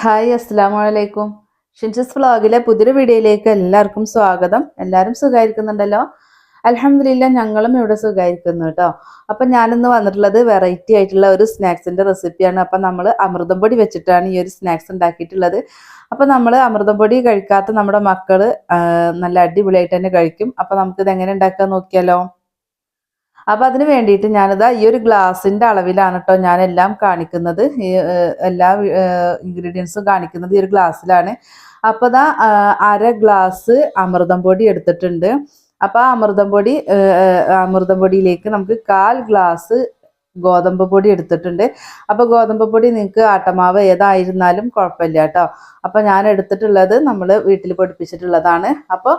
Hi അസ്സാം വലൈക്കും ഷിൻസസ് വ്ളോഗിലെ പുതിയൊരു വീഡിയോയിലേക്ക് എല്ലാവർക്കും സ്വാഗതം. എല്ലാവരും സുഖമായിരിക്കുന്നുണ്ടല്ലോ അലഹമില്ല ഞങ്ങളും ഇവിടെ സുഖമായിരിക്കുന്നു കേട്ടോ. അപ്പം ഞാനിന്ന് വന്നിട്ടുള്ളത് വെറൈറ്റി ആയിട്ടുള്ള ഒരു സ്നാക്സിന്റെ റെസിപ്പിയാണ് അപ്പം നമ്മൾ അമൃതം പൊടി വെച്ചിട്ടാണ് ഈ ഒരു സ്നാക്സ് ഉണ്ടാക്കിയിട്ടുള്ളത്. അപ്പം നമ്മൾ അമൃതം പൊടി കഴിക്കാത്ത നമ്മുടെ മക്കൾ നല്ല അടിപൊളിയായിട്ട് തന്നെ കഴിക്കും. അപ്പം നമുക്കിത് എങ്ങനെ ഉണ്ടാക്കാൻ നോക്കിയാലോ? അപ്പൊ അതിന് വേണ്ടിയിട്ട് ഞാനിതാ ഈ ഒരു ഗ്ലാസിന്റെ അളവിലാണ് കേട്ടോ ഞാൻ എല്ലാം കാണിക്കുന്നത് എല്ലാ ഇൻഗ്രീഡിയൻസും കാണിക്കുന്നത് ഈ ഒരു ഗ്ലാസ്സിലാണ്. അപ്പൊ ദാ അര ഗ്ലാസ് അമൃതം പൊടി എടുത്തിട്ടുണ്ട്. അപ്പൊ ആ അമൃതം പൊടി അമൃതം പൊടിയിലേക്ക് നമുക്ക് കാൽ ഗ്ലാസ് ഗോതമ്പ് പൊടി എടുത്തിട്ടുണ്ട്. അപ്പൊ ഗോതമ്പ് പൊടി നിങ്ങൾക്ക് ആട്ടമാവ് ഏതായിരുന്നാലും കുഴപ്പമില്ല കേട്ടോ അപ്പൊ ഞാൻ എടുത്തിട്ടുള്ളത് നമ്മൾ വീട്ടിൽ പൊടിപ്പിച്ചിട്ടുള്ളതാണ്. അപ്പോൾ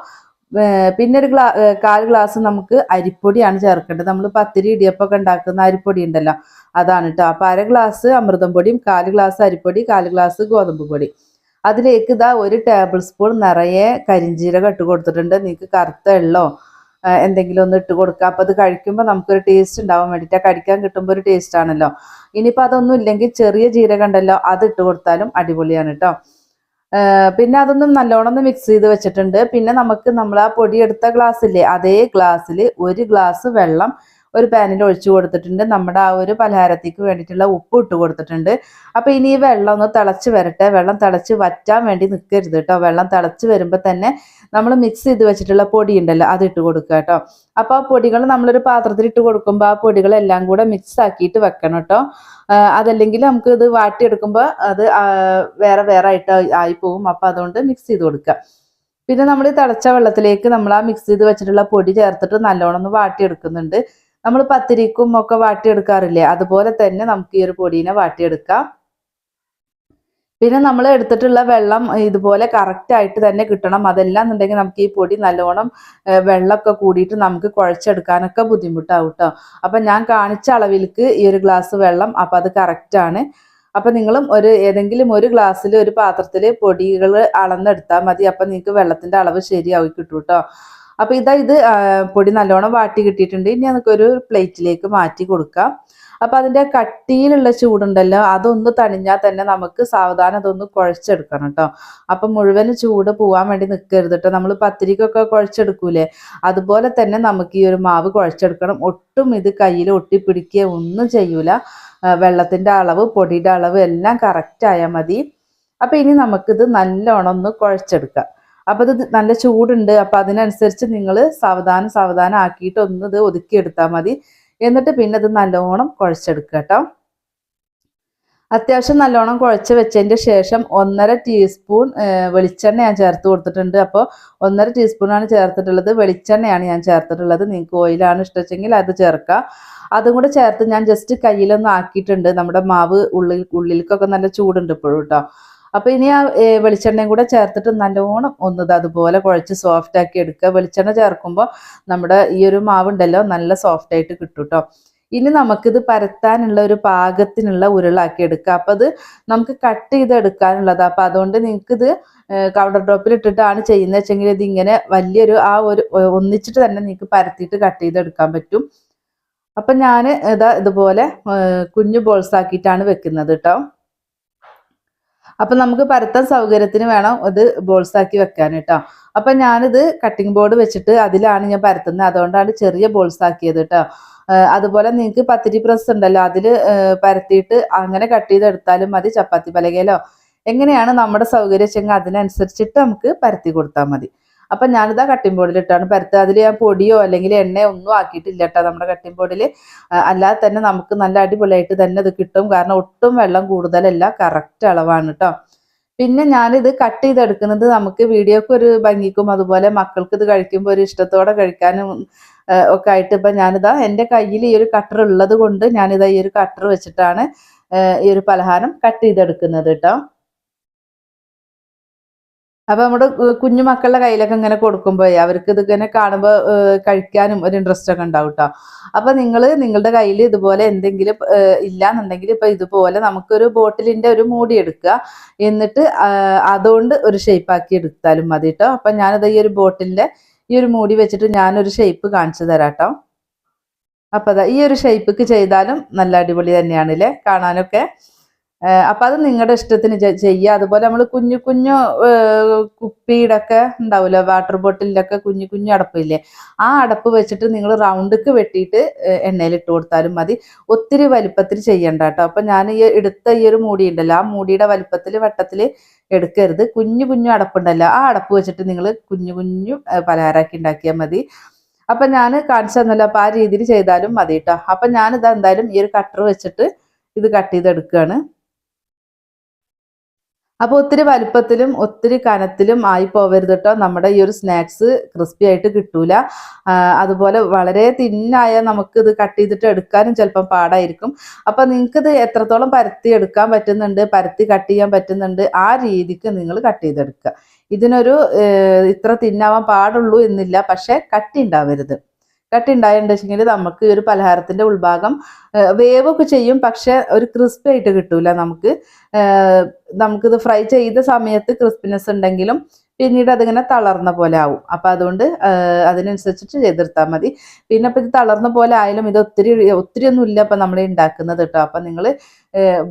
പിന്നെ ഒരു ഗ്ലാ കാൽ ഗ്ലാസ് നമുക്ക് അരിപ്പൊടിയാണ് ചേർക്കേണ്ടത്. നമ്മൾ പത്തിരി ഇടിയപ്പൊക്കെ ഉണ്ടാക്കുന്ന അരിപ്പൊടി ഉണ്ടല്ലോ അതാണ് കേട്ടോ അപ്പം അര ഗ്ലാസ് അമൃതം പൊടിയും കാൽ ഗ്ലാസ് അരിപ്പൊടി കാൽ ഗ്ലാസ് ഗോതമ്പ് പൊടി. അതിലേക്ക് ഇതാ ഒരു ടേബിൾ സ്പൂൺ നിറയെ കരിഞ്ചീരകം ഇട്ട് കൊടുത്തിട്ടുണ്ട്. നിങ്ങൾക്ക് കറുത്ത എള്ളോ എന്തെങ്കിലും ഒന്ന് ഇട്ട് കൊടുക്കുക. അപ്പോൾ അത് കഴിക്കുമ്പോൾ നമുക്കൊരു ടേസ്റ്റ് ഉണ്ടാവാൻ വേണ്ടിയിട്ട്. കടിക്കാൻ കിട്ടുമ്പോൾ ഒരു ടേസ്റ്റ് ആണല്ലോ. ഇനിയിപ്പോൾ അതൊന്നും ഇല്ലെങ്കിൽ ചെറിയ ജീരകം ഉണ്ടല്ലോ അത് ഇട്ട് കൊടുത്താലും അടിപൊളിയാണ് കേട്ടോ പിന്നെ അതൊന്നും നല്ലോണം മിക്സ് ചെയ്ത് വെച്ചിട്ടുണ്ട്. പിന്നെ നമുക്ക് നമ്മൾ ആ പൊടിയെടുത്ത ഗ്ലാസ്സില്ലേ അതേ ഗ്ലാസ്സിൽ ഒരു ഗ്ലാസ് വെള്ളം ഒരു പാനിൽ ഒഴിച്ചു കൊടുത്തിട്ടുണ്ട്. നമ്മുടെ ആ ഒരു പലഹാരത്തേക്ക് വേണ്ടിയിട്ടുള്ള ഉപ്പ് ഇട്ട് കൊടുത്തിട്ടുണ്ട്. അപ്പൊ ഇനി ഈ വെള്ളം ഒന്ന് തിളച്ച് വരട്ടെ. വെള്ളം തിളച്ച് വറ്റാൻ വേണ്ടി നിൽക്കരുത് കേട്ടോ. വെള്ളം തിളച്ച് വരുമ്പോൾ തന്നെ നമ്മൾ മിക്സ് ചെയ്ത് വെച്ചിട്ടുള്ള പൊടി ഉണ്ടല്ലോ അത് ഇട്ട് കൊടുക്കുക കേട്ടോ. അപ്പോൾ ആ പൊടികൾ നമ്മളൊരു പാത്രത്തിൽ ഇട്ട് കൊടുക്കുമ്പോൾ ആ പൊടികളെല്ലാം കൂടെ മിക്സ് ആക്കിയിട്ട് വെക്കണം കേട്ടോ. അതല്ലെങ്കിൽ നമുക്ക് ഇത് വാട്ടിയെടുക്കുമ്പോൾ അത് വേറെ വേറെ ആയിട്ട് ആയി പോകും അപ്പോൾ അതുകൊണ്ട് മിക്സ് ചെയ്ത് കൊടുക്കുക. പിന്നെ നമ്മൾ തിളച്ച വെള്ളത്തിലേക്ക് നമ്മൾ ആ മിക്സ് ചെയ്ത് വെച്ചിട്ടുള്ള പൊടി ചേർത്തിട്ട് നല്ലോണം ഒന്ന് വാട്ടിയെടുക്കുന്നുണ്ട്. നമ്മൾ പത്തിരിക്കും ഒക്കെ വാട്ടിയെടുക്കാറില്ലേ? അതുപോലെ തന്നെ നമുക്ക് ഈ ഒരു പൊടീനെ വാട്ടിയെടുക്കാം. പിന്നെ നമ്മൾ എടുത്തിട്ടുള്ള വെള്ളം ഇതുപോലെ കറക്റ്റ് ആയിട്ട് തന്നെ കിട്ടണം. അതെല്ലാം എന്നുണ്ടെങ്കിൽ നമുക്ക് ഈ പൊടി നല്ലോണം വെള്ളമൊക്കെ കൂടിയിട്ട് നമുക്ക് കുഴച്ചെടുക്കാനൊക്കെ ബുദ്ധിമുട്ടാവും കേട്ടോ അപ്പം ഞാൻ കാണിച്ച അളവിലേക്ക് ഈ ഒരു ഗ്ലാസ് വെള്ളം അപ്പം അത് കറക്റ്റ് ആണ്. അപ്പം നിങ്ങളും ഒരു ഏതെങ്കിലും ഒരു ഗ്ലാസ്സിൽ ഒരു പാത്രത്തിൽ പൊടികൾ അളന്നെടുത്താൽ മതി. അപ്പം നിങ്ങൾക്ക് വെള്ളത്തിന്റെ അളവ് ശരിയാവും കിട്ടും കേട്ടോ അപ്പം ഇതാ ഇത് പൊടി നല്ലോണം വാട്ടി കിട്ടിയിട്ടുണ്ട്. ഇനി നമുക്കൊരു പ്ലേറ്റിലേക്ക് മാറ്റി കൊടുക്കാം. അപ്പം അതിന്റെ കട്ടിയിലുള്ള ചൂടുണ്ടല്ലോ അതൊന്ന് തണിഞ്ഞാൽ തന്നെ നമുക്ക് സാവധാനം അതൊന്ന് കുഴച്ചെടുക്കണം കേട്ടോ. അപ്പം മുഴുവൻ ചൂട് പോവാൻ വേണ്ടി നിൽക്കരുത് കേട്ടോ. നമ്മൾ പത്തിരിക്കൊക്കെ കുഴച്ചെടുക്കൂലേ? അതുപോലെ തന്നെ നമുക്ക് ഈ ഒരു മാവ് കുഴച്ചെടുക്കണം. ഒട്ടും ഇത് കയ്യിൽ ഒട്ടിപ്പിടിക്കുക ഒന്നും ചെയ്യൂല. വെള്ളത്തിന്റെ അളവ് പൊടിയുടെ അളവ് എല്ലാം കറക്റ്റ് ആയാൽ മതി. അപ്പം ഇനി നമുക്കിത് നല്ലോണം ഒന്ന് കുഴച്ചെടുക്കാം. അപ്പം ഇത് നല്ല ചൂടുണ്ട് അപ്പം അതിനനുസരിച്ച് നിങ്ങൾ സാവധാനം സാവധാനം ആക്കിയിട്ട് ഒന്ന് ഇത് ഒതുക്കിയെടുത്താൽ മതി. എന്നിട്ട് പിന്നെ ഇത് നല്ലോണം കുഴച്ചെടുക്കുക കേട്ടോ അത്യാവശ്യം നല്ലോണം കുഴച്ച് വെച്ചതിന്റെ ശേഷം ഒന്നര ടീസ്പൂൺ വെളിച്ചെണ്ണ ഞാൻ ചേർത്ത് കൊടുത്തിട്ടുണ്ട്. അപ്പോൾ ഒന്നര ടീസ്പൂണാണ് ചേർത്തിട്ടുള്ളത്. വെളിച്ചെണ്ണയാണ് ഞാൻ ചേർത്തിട്ടുള്ളത്. നിങ്ങൾക്ക് ഓയിലാണ് ഇഷ്ടമെങ്കിൽ അത് ചേർക്കാം. അതും കൂടെ ചേർത്ത് ഞാൻ ജസ്റ്റ് കയ്യിലൊന്ന് ആക്കിയിട്ടുണ്ട്. നമ്മുടെ മാവ് ഉള്ളിൽ ഉള്ളിലേക്കൊക്കെ നല്ല ചൂടുണ്ട് ഇപ്പോഴും കേട്ടോ അപ്പോൾ ഇനി ആ വെളിച്ചെണ്ണയും കൂടെ ചേർത്തിട്ട് നല്ലോണം ഒന്നത് അതുപോലെ കുഴച്ച് സോഫ്റ്റ് ആക്കി എടുക്കുക. വെളിച്ചെണ്ണ ചേർക്കുമ്പോൾ നമ്മുടെ ഈ ഒരു മാവുണ്ടല്ലോ നല്ല സോഫ്റ്റ് ആയിട്ട് കിട്ടും ഇനി നമുക്കിത് പരത്താനുള്ള ഒരു പാകത്തിനുള്ള ഉരുളാക്കി എടുക്കുക. അപ്പം അത് നമുക്ക് കട്ട് ചെയ്ത് എടുക്കാനുള്ളത്. അപ്പം അതുകൊണ്ട് നിങ്ങൾക്കിത് കൗണ്ടർ ടോപ്പിൽ ഇട്ടിട്ടാണ് ചെയ്യുന്നത്. വെച്ചെങ്കിൽ ഇത് ഇങ്ങനെ വലിയൊരു ആ ഒരു ഒന്നിച്ചിട്ട് തന്നെ നിങ്ങൾക്ക് പരത്തിയിട്ട് കട്ട് ചെയ്ത് എടുക്കാൻ പറ്റും. അപ്പം ഞാൻ ഇതാ ഇതുപോലെ കുഞ്ഞു ബോൾസ് ആക്കിയിട്ടാണ് വെക്കുന്നത് കേട്ടോ അപ്പം നമുക്ക് പരത്താൻ സൗകര്യത്തിന് വേണം അത് ബോൾസാക്കി വെക്കാൻ കേട്ടോ. അപ്പം ഞാനിത് കട്ടിംഗ് ബോർഡ് വെച്ചിട്ട് അതിലാണ് ഞാൻ പരത്തുന്നത്. അതുകൊണ്ടാണ് ചെറിയ ബോൾസാക്കിയത് കേട്ടോ. അതുപോലെ നിങ്ങൾക്ക് പത്തിരി പ്രസ് ഉണ്ടല്ലോ അതിൽ പരത്തിയിട്ട് അങ്ങനെ കട്ട് ചെയ്തെടുത്താലും മതി ചപ്പാത്തി പലകയിലോ. എങ്ങനെയാണ് നമ്മുടെ സൗകര്യം വെച്ചെങ്കിൽ അതിനനുസരിച്ചിട്ട് നമുക്ക് പരത്തി കൊടുത്താൽ മതി. അപ്പം ഞാനിതാ കട്ടിംഗ് ബോർഡിലിട്ടാണ് പരത്തുക അതിൽ ഞാൻ പൊടിയോ അല്ലെങ്കിൽ എണ്ണയോ ഒന്നും ആക്കിയിട്ടില്ല കേട്ടോ നമ്മുടെ കട്ടിംഗ് ബോർഡിൽ അല്ലാതെ തന്നെ നമുക്ക് നല്ല അടിപൊളിയായിട്ട് തന്നെ ഇത് കിട്ടും. കാരണം ഒട്ടും വെള്ളം കൂടുതലല്ല കറക്റ്റ് അളവാണ് കേട്ടോ. പിന്നെ ഞാനിത് കട്ട് ചെയ്തെടുക്കുന്നത് നമുക്ക് വീഡിയോക്ക് ഒരു ഭംഗിക്കും അതുപോലെ മക്കൾക്ക് ഇത് കഴിക്കുമ്പോൾ ഒരു ഇഷ്ടത്തോടെ കഴിക്കാനും ഒക്കെ ആയിട്ട് ഇപ്പം ഞാനിതാ എന്റെ കയ്യിൽ ഈ ഒരു കട്ടർ ഉള്ളത് കൊണ്ട് ഞാനിതാ ഈ ഒരു കട്ടർ വെച്ചിട്ടാണ് ഈ ഒരു പലഹാരം കട്ട് ചെയ്തെടുക്കുന്നത് കേട്ടോ. അപ്പൊ നമ്മുടെ കുഞ്ഞു മക്കളുടെ കയ്യിലൊക്കെ ഇങ്ങനെ കൊടുക്കുമ്പോൾ അവർക്ക് ഇത് ഇങ്ങനെ കാണുമ്പോൾ കഴിക്കാനും ഒരു ഇൻട്രസ്റ്റ് ഒക്കെ ഉണ്ടാവും കേട്ടോ അപ്പൊ നിങ്ങൾ നിങ്ങളുടെ കയ്യിൽ ഇതുപോലെ എന്തെങ്കിലും ഇല്ലാന്നുണ്ടെങ്കിൽ ഇപ്പൊ ഇതുപോലെ നമുക്കൊരു ബോട്ടിലിന്റെ ഒരു മൂടി എടുക്കുക. എന്നിട്ട് അതുകൊണ്ട് ഒരു ഷേപ്പ് ആക്കി എടുത്താലും മതി കേട്ടോ അപ്പൊ ഞാനിത് ഈ ഒരു ബോട്ടിലിന്റെ ഈ ഒരു മൂടി വെച്ചിട്ട് ഞാനൊരു ഷേപ്പ് കാണിച്ചു തരാം കേട്ടോ അപ്പൊ ഈ ഒരു ഷേപ്പിക്ക് ചെയ്താലും നല്ല അടിപൊളി തന്നെയാണ് അല്ലേ കാണാനൊക്കെ? അപ്പം അത് നിങ്ങളുടെ ഇഷ്ടത്തിന് ചെയ്യുക അതുപോലെ നമ്മൾ കുഞ്ഞു കുഞ്ഞു കുപ്പിയിടൊക്കെ ഉണ്ടാവില്ല വാട്ടർ ബോട്ടിലൊക്കെ കുഞ്ഞു കുഞ്ഞു അടപ്പില്ലേ? ആ അടപ്പ് വെച്ചിട്ട് നിങ്ങൾ റൗണ്ടിക്ക് വെട്ടിയിട്ട് എണ്ണയിൽ ഇട്ട് കൊടുത്താലും മതി. ഒത്തിരി വലിപ്പത്തിൽ ചെയ്യണ്ട കേട്ടോ അപ്പം ഞാൻ ഈ എടുത്ത ഈ ഒരു മൂടി ഉണ്ടല്ലോ ആ മൂടിയുടെ വലിപ്പത്തിൽ വട്ടത്തിൽ എടുക്കരുത്. കുഞ്ഞു കുഞ്ഞു അടപ്പുണ്ടല്ലോ ആ അടപ്പ് വെച്ചിട്ട് നിങ്ങൾ കുഞ്ഞു കുഞ്ഞു പലഹാരാക്കി ഉണ്ടാക്കിയാൽ മതി. അപ്പം ഞാൻ കാണിച്ചു തന്നല്ലോ അപ്പം ആ രീതിയിൽ ചെയ്താലും മതി കേട്ടോ അപ്പം ഞാനിത് എന്തായാലും ഈ ഒരു കട്ടർ വെച്ചിട്ട് ഇത് കട്ട് ചെയ്തെടുക്കുകയാണ് അപ്പോൾ ഒത്തിരി വലുപ്പത്തിലും ഒത്തിരി കനത്തിലും ആയി പോവരുത് കേട്ടോ നമ്മുടെ ഈ ഒരു സ്നാക്സ് ക്രിസ്പി ആയിട്ട് കിട്ടൂല. അതുപോലെ വളരെ തിന്നായ നമുക്ക് ഇത് കട്ട് ചെയ്തിട്ട് എടുക്കാനും ചിലപ്പം പാടായിരിക്കും. അപ്പം നിങ്ങൾക്ക് ഇത് എത്രത്തോളം പരത്തി എടുക്കാൻ പറ്റുന്നുണ്ട് പരത്തി കട്ട് ചെയ്യാൻ പറ്റുന്നുണ്ട് ആ രീതിക്ക് നിങ്ങൾ കട്ട് ചെയ്തെടുക്കുക ഇതിനൊരു ഇത്ര തിന്നാവാൻ പാടുള്ളൂ എന്നില്ല. പക്ഷേ കട്ടി ഉണ്ടാവരുത്. കട്ടി ഉണ്ടായിട്ടുണ്ടെങ്കിൽ നമുക്ക് ഈ ഒരു പലഹാരത്തിന്റെ ഉൾഭാഗം വേവ് വേവൊക്കെ ചെയ്യും. പക്ഷെ ഒരു ക്രിസ്പി ആയിട്ട് കിട്ടൂല നമുക്ക്. നമുക്കിത് ഫ്രൈ ചെയ്ത സമയത്ത് ക്രിസ്പിനെസ് ഉണ്ടെങ്കിലും പിന്നീട് അതിങ്ങനെ തളർന്ന പോലെ ആവും. അപ്പം അതുകൊണ്ട് അതിനനുസരിച്ചിട്ട് ചെയ്തെടുത്താൽ മതി. പിന്നെ ഇപ്പം ഇത് തളർന്ന പോലെ ആയാലും ഇത് ഒത്തിരി ഒത്തിരി ഒന്നും ഇല്ല അപ്പം നമ്മൾ ഉണ്ടാക്കുന്നത് കേട്ടോ. അപ്പം നിങ്ങൾ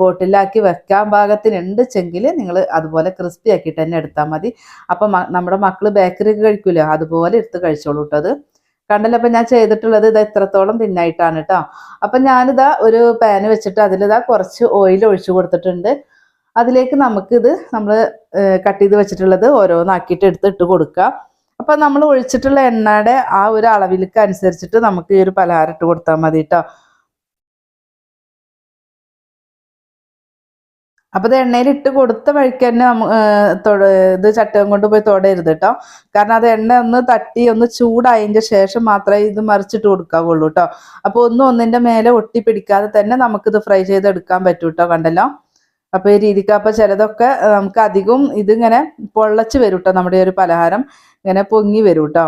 ബോട്ടിലാക്കി വെക്കാൻ പാകത്തിനുണ്ടെങ്കിൽ നിങ്ങൾ അതുപോലെ ക്രിസ്പി ആക്കിയിട്ട് തന്നെ എടുത്താൽ മതി. അപ്പം നമ്മുടെ മക്കൾ ബേക്കറി കഴിക്കൂല? അതുപോലെ എടുത്ത് കഴിച്ചോളൂ കേട്ടോ അത്. കണ്ടല്ലോ അപ്പം ഞാൻ ചെയ്തിട്ടുള്ളത് ഇത് എത്രത്തോളം തിന്നായിട്ടാണ് കേട്ടോ അപ്പം ഞാനിതാ ഒരു പാന് വെച്ചിട്ട് അതിലിതാ കുറച്ച് ഓയിൽ ഒഴിച്ചു കൊടുത്തിട്ടുണ്ട്. അതിലേക്ക് നമുക്കിത് നമ്മൾ കട്ട് ചെയ്ത് വെച്ചിട്ടുള്ളത് ഓരോന്നാക്കിയിട്ട് എടുത്ത് ഇട്ട് കൊടുക്കാം. അപ്പം നമ്മൾ ഒഴിച്ചിട്ടുള്ള എണ്ണയുടെ ആ ഒരു അളവിലേക്ക് അനുസരിച്ചിട്ട് നമുക്ക് ഈ ഒരു പലഹാരം ഇട്ട് കൊടുത്താൽ മതി കേട്ടോ അപ്പൊ ഇത് എണ്ണയിൽ ഇട്ട് കൊടുത്ത വഴിക്ക് തന്നെ ഇത് ചട്ടകം കൊണ്ട് പോയി തൊടരുത് കേട്ടോ കാരണം അത് എണ്ണ ഒന്ന് തട്ടി ഒന്ന് ചൂടായതിന്റെ ശേഷം മാത്രമേ ഇത് മറിച്ചിട്ട് കൊടുക്കാവുള്ളൂ കേട്ടോ അപ്പൊ ഒന്നും ഒന്നിന്റെ മേലെ ഒട്ടി പിടിക്കാതെ തന്നെ നമുക്കിത് ഫ്രൈ ചെയ്തെടുക്കാൻ പറ്റൂ കേട്ടോ കണ്ടല്ലോ. അപ്പൊ ഈ രീതിക്ക് അപ്പൊ ചിലതൊക്കെ നമുക്ക് അധികം ഇതിങ്ങനെ പൊള്ളച്ച് വരും കേട്ടോ നമ്മുടെ ഒരു പലഹാരം. ഇങ്ങനെ പൊങ്ങി വരും കേട്ടോ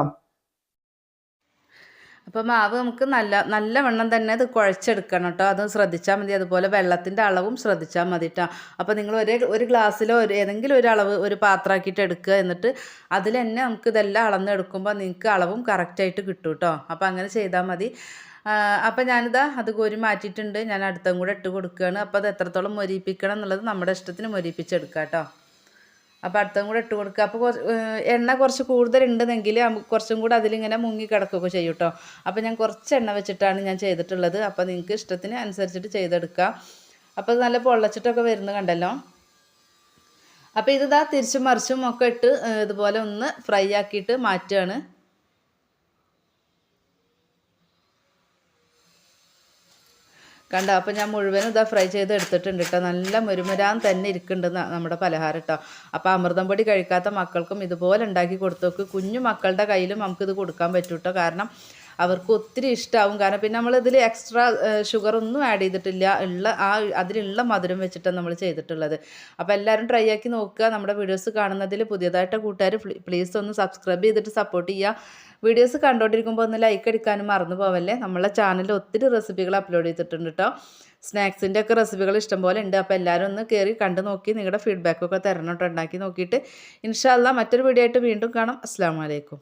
അപ്പോൾ മാവ് നമുക്ക് നല്ല നല്ല വെള്ളം തന്നെ ഇത് കുഴച്ചെടുക്കണം കേട്ടോ. അത് ശ്രദ്ധിച്ചാൽ മതി. അതുപോലെ വെള്ളത്തിന്റെ അളവും ശ്രദ്ധിച്ചാൽ മതി കേട്ടോ അപ്പോൾ നിങ്ങൾ ഒരേ ഒരു ഗ്ലാസ്സിലോ ഒരു ഏതെങ്കിലും ഒരു അളവ് ഒരു പാത്രമാക്കിയിട്ട് എടുക്കുക എന്നിട്ട് അതിൽ തന്നെ നമുക്ക് ഇതെല്ലാം അളന്നെടുക്കുമ്പോൾ നിങ്ങൾക്ക് അളവും കറക്റ്റായിട്ട് കിട്ടും കേട്ടോ അപ്പോൾ അങ്ങനെ ചെയ്താൽ മതി. അപ്പോൾ ഞാനിതാ അത് കോരി മാറ്റിയിട്ടുണ്ട്. ഞാൻ അടുത്തും കൂടെ ഇട്ട് കൊടുക്കുകയാണ്. അപ്പോൾ അത് എത്രത്തോളം മൊരിപ്പിക്കണം എന്നുള്ളത് നമ്മുടെ ഇഷ്ടത്തിന് മൊരിപ്പിച്ചെടുക്കാം കേട്ടോ അപ്പോൾ അടുത്തും കൂടെ ഇട്ട് കൊടുക്കുക. അപ്പോൾ എണ്ണ കുറച്ച് കൂടുതലുണ്ടെന്നെങ്കിൽ നമുക്ക് കുറച്ചും കൂടെ അതിലിങ്ങനെ മുങ്ങി കിടക്കുകയൊക്കെ ചെയ്യും കേട്ടോ. അപ്പോൾ ഞാൻ കുറച്ച് എണ്ണ വെച്ചിട്ടാണ് ഞാൻ ചെയ്തിട്ടുള്ളത്. അപ്പോൾ നിങ്ങൾക്ക് ഇഷ്ടത്തിന് അനുസരിച്ചിട്ട് ചെയ്തെടുക്കാം. അപ്പോൾ നല്ല പൊള്ളച്ചിട്ടൊക്കെ വരുന്നത് കണ്ടല്ലോ? അപ്പോൾ ഇത് ഇതാ തിരിച്ചും മറിച്ചും ഒക്കെ ഇട്ട് ഇതുപോലെ ഒന്ന് ഫ്രൈ ആക്കിയിട്ട് മാറ്റുകയാണ്. കണ്ടോ? അപ്പോൾ ഞാൻ മുഴുവനും ഇതാ ഫ്രൈ ചെയ്ത് എടുത്തിട്ടുണ്ട് കേട്ടോ നല്ല മുരുമുരാൻ തന്നെ ഇരിക്കുന്നുണ്ട് നമ്മുടെ പലഹാരം കേട്ടോ അപ്പോൾ അമൃതം പൊടി കഴിക്കാത്ത മക്കൾക്കും ഇതുപോലെ ഉണ്ടാക്കി കൊടുത്തു കുഞ്ഞു മക്കളുടെ കയ്യിലും നമുക്കിത് കൊടുക്കാൻ പറ്റും കേട്ടോ കാരണം അവർക്ക് ഒത്തിരി ഇഷ്ടമാവും കാരണം പിന്നെ നമ്മൾ ഇതിൽ എക്സ്ട്രാ ഷുഗർ ഒന്നും ആഡ് ചെയ്തിട്ടില്ല. ഉള്ള ആ അതിലുള്ള മധുരം വെച്ചിട്ടാണ് നമ്മൾ ചെയ്തിട്ടുള്ളത്. അപ്പോൾ എല്ലാവരും ട്രൈ ആക്കി നോക്കുക. നമ്മുടെ വീഡിയോസ് കാണുന്നതിൽ പുതിയതായിട്ട് കൂട്ടുകാർ പ്ലീസ് ഒന്ന് സബ്സ്ക്രൈബ് ചെയ്തിട്ട് സപ്പോർട്ട് ചെയ്യുക. വീഡിയോസ് കണ്ടുകൊണ്ടിരിക്കുമ്പോൾ ഒന്ന് ലൈക്ക് അടിക്കാനും മറന്നു പോവല്ലേ? നമ്മളെ ചാനലിൽ ഒത്തിരി റെസിപ്പികൾ അപ്ലോഡ് ചെയ്തിട്ടുണ്ട് കേട്ടോ സ്നാക്സിന്റെ ഒക്കെ റെസിപ്പികൾ ഇഷ്ടംപോലെ ഉണ്ട്. അപ്പോൾ എല്ലാവരും ഒന്ന് കയറി കണ്ടു നോക്കി നിങ്ങളുടെ ഫീഡ്ബാക്കൊക്കെ തരണം കേട്ടോ ഉണ്ടാക്കി നോക്കിയിട്ട്. ഇൻഷാല്ല മറ്റൊരു വീഡിയോ ആയിട്ട് വീണ്ടും കാണാം. അസ്സാം വലൈക്കും